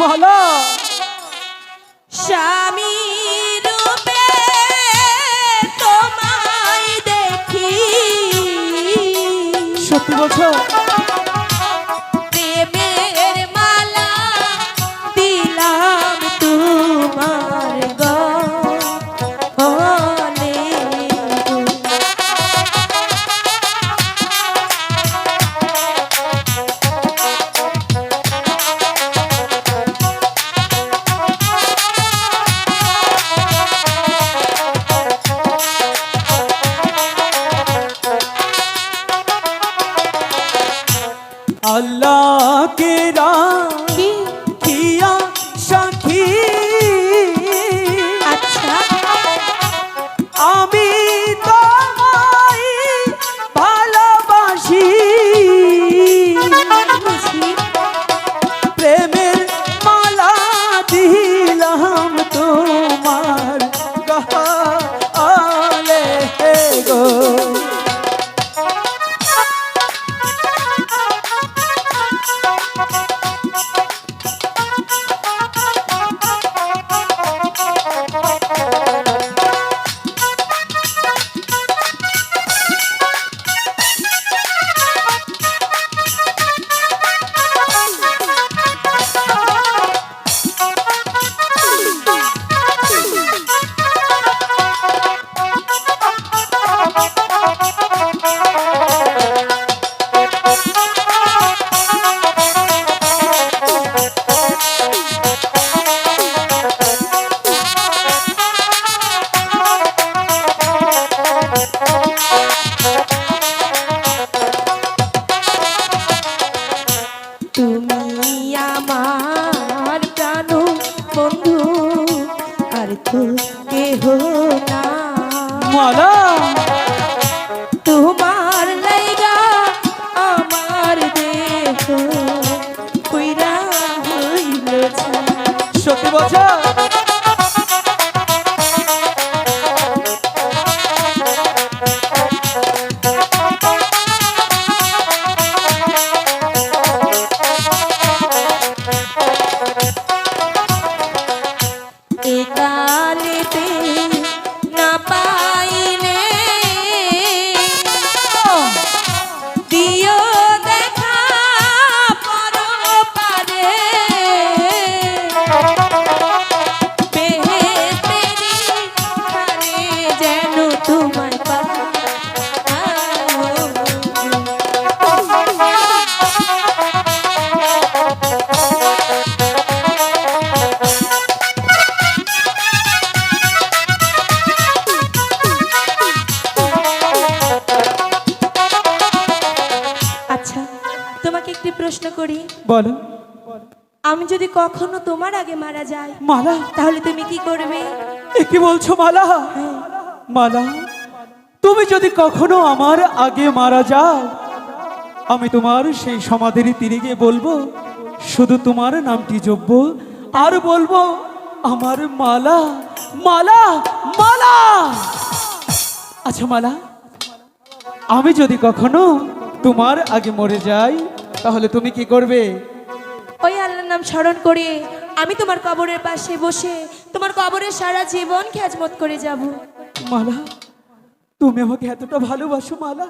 মালা স্বামী রূপে তোমায় দেখি। সত্যি বলছো? সত্যি প্রশ্ন করি। বলো আমি যদি কখনো তোমার আগে মারা যাই মালা। তাহলে তুমি কি করবে? এ কি বলছো মালা? মালা তুমি যদি কখনো আমার আগে মারা যাও আমি তোমার সেই সমাধির তীরে গিয়ে বলব শুধু তোমার নামটি জপব আর বলব আমার মালা মালা মালা! আচ্ছা মালা আমি যদি কখনো তোমার আগে মরে যাই তাহলে তুমি কি করবে? ওই আল্লাহর নাম স্মরণ করে আমি তোমার কবরের পাশে বসে তোমার কবরের সারা জীবন খেজমত করে যাব। মালা তুমি আমাকে এতটা ভালোবাসো মালা।